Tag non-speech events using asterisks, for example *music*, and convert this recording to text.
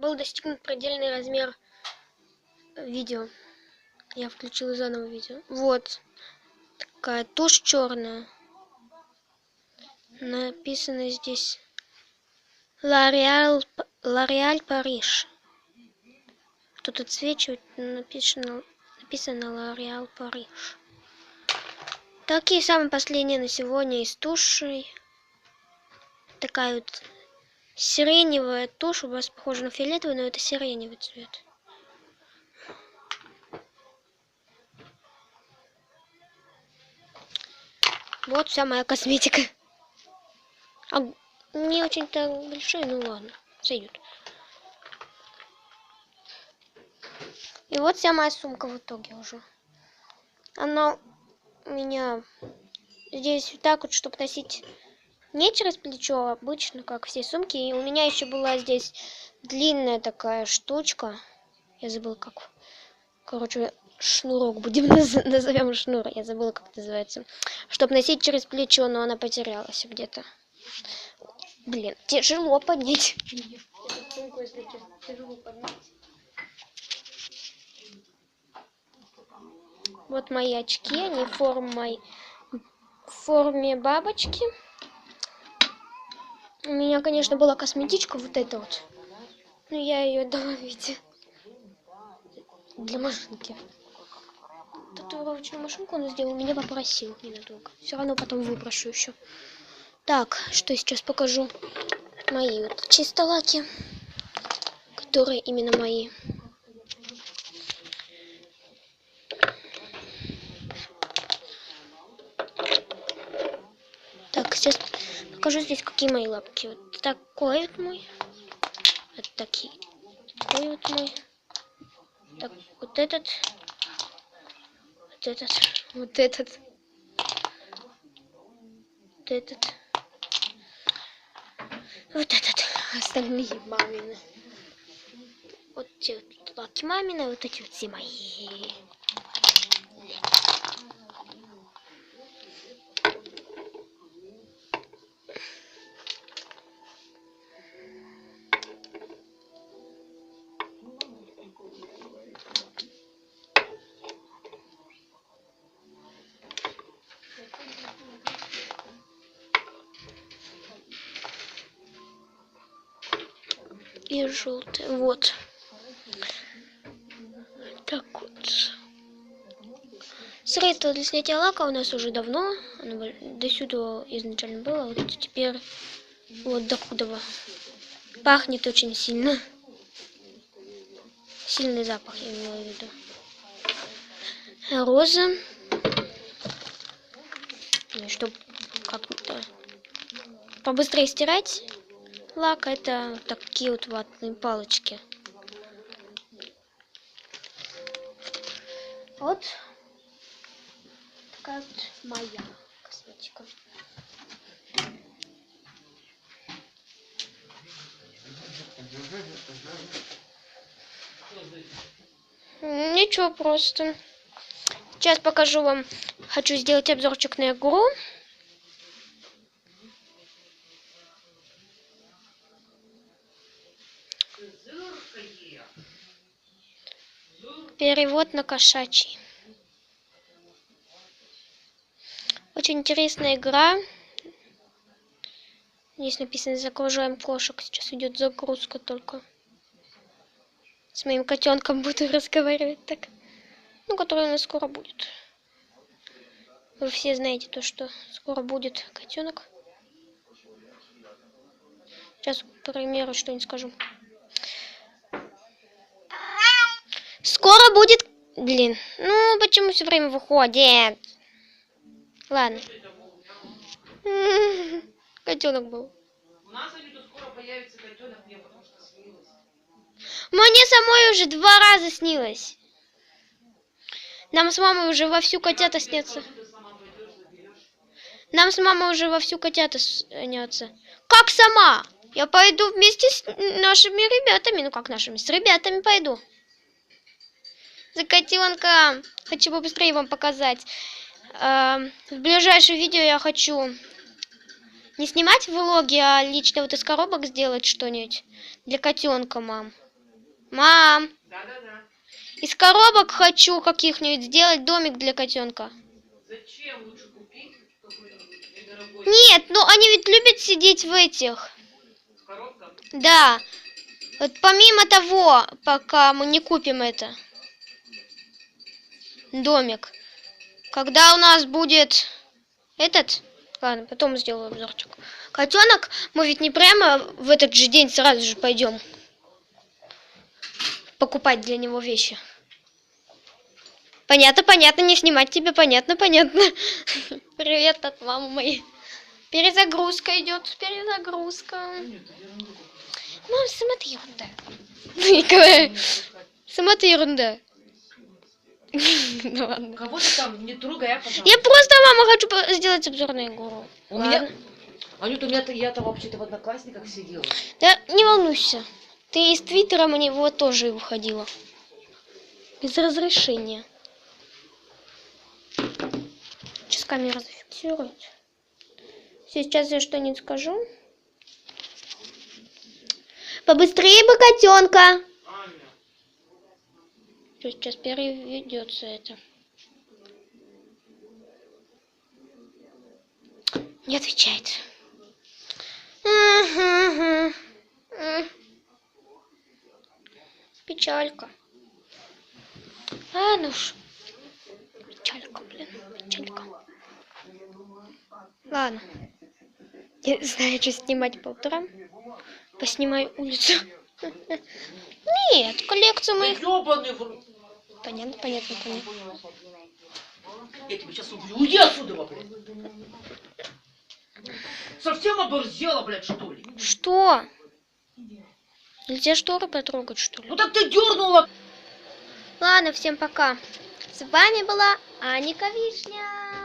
Был достигнут предельный размер видео. Я включила заново видео. Вот. Такая тушь черная. Написано здесь L'Oréal L'Oréal Париж. Тут отсвечивает, написано, написано L'Oréal Париж. Такие самые последние на сегодня из тушей. Такая вот сиреневая тушь. У вас похожа на фиолетовый, но это сиреневый цвет. Вот вся моя косметика. А не очень-то большой, ну ладно, сойдет. И вот вся моя сумка в итоге уже. Она у меня здесь вот так вот, чтобы носить не через плечо, а обычно, как все сумки. И у меня еще была здесь длинная такая штучка. Я забыла, как... Короче, шнурок будем *laughs* назовем шнур. Я забыла, как называется. Чтобы носить через плечо, но она потерялась где-то. Блин, тяжело поднять. Вот мои очки, они в форме бабочки. У меня, конечно, была косметичка вот эта вот. Но я ее дала в виде для машинки. Татуировочную машинку он сделал, меня попросил ненадолго. Все равно потом выброшу еще. Так, что сейчас покажу. Мои вот чистолаки, которые именно мои. Так, сейчас покажу здесь, какие мои лапки. Вот такой вот мой. Вот такие. Такой вот мой. Так, вот этот. Вот этот. Вот этот. Вот этот. Вот этот. Остальные мамины. Вот те вот лаки мамины, вот эти вот все мои. И желтый. Вот. Так вот. Средство для снятия лака у нас уже давно. Оно до сюда изначально было. Вот теперь вот до худого. Пахнет очень сильно. Сильный запах, я имею в виду. Роза. Чтобы как-то побыстрее стирать лак это такие вот ватные палочки. Вот такая вот моя косметика. Ничего просто. Сейчас покажу вам. Хочу сделать обзорчик на игру. Перевод на кошачий. Очень интересная игра. Здесь написано «Загружаем кошек». Сейчас идет загрузка только. С моим котенком буду *laughs* разговаривать так. Ну, который у нас скоро будет. Вы все знаете то, что скоро будет котенок. Сейчас, примеру, что-нибудь скажу. Скоро будет... Блин, ну почему все время выходит? Ладно. *laughs* Котенок был. У нас скоро появится котенок, мне потому что снилось. Мне самой уже два раза снилось. Нам с мамой уже вовсю котята снятся. Нам с мамой уже вовсю котята снятся. Как сама? Я пойду вместе с нашими ребятами. Ну как нашими? С ребятами пойду. За котенка. Хочу побыстрее вам показать. Э, В ближайшем видео я хочу не снимать влоги, а лично вот из коробок сделать что-нибудь для котенка, мам. Мам, Да-да-да. из коробок хочу каких-нибудь сделать домик для котенка. Зачем лучше купить недорогой Нет, ну они ведь любят сидеть в этих. в коробках? Да. Вот помимо того, пока мы не купим это домик, когда у нас будет этот, ладно, потом сделаю обзорчик. Котенок, мы ведь не прямо в этот же день сразу же пойдем покупать для него вещи. Понятно, понятно, не снимать тебе, понятно, понятно. *laughs* Привет от мамы моей. Перезагрузка идет, перезагрузка. Мам, ты ерунда. *laughs* Ты ерунда. *laughs* Ну ладно. Кого ты там не трогай, а, пожалуйста. Я просто, мама, хочу сделать обзор на игру. У меня... Анюта, у меня-то я-то вообще-то в одноклассниках сидела. Да не волнуйся. Ты из Твиттера мне вот тоже выходила. Без разрешения. Сейчас камера зафиксирует. Сейчас я что-нибудь скажу. Побыстрее бы котенка. Аня. Сейчас переведется это. Не отвечает. Печалька. Ладно уж. Печалька, блин, печалька. Ладно. Я знаю, что снимать по утрам. Поснимаю улицу. Нет, коллекцию моих Ёбаный в. Понятно, понятно, понятно. Я тебя сейчас убью. Уйди отсюда, блядь. Совсем оборзела, блядь, что ли? Что? Нельзя шторы потрогать, что ли? Ну так ты дернула. Ладно, всем пока. С вами была Аника Вишня.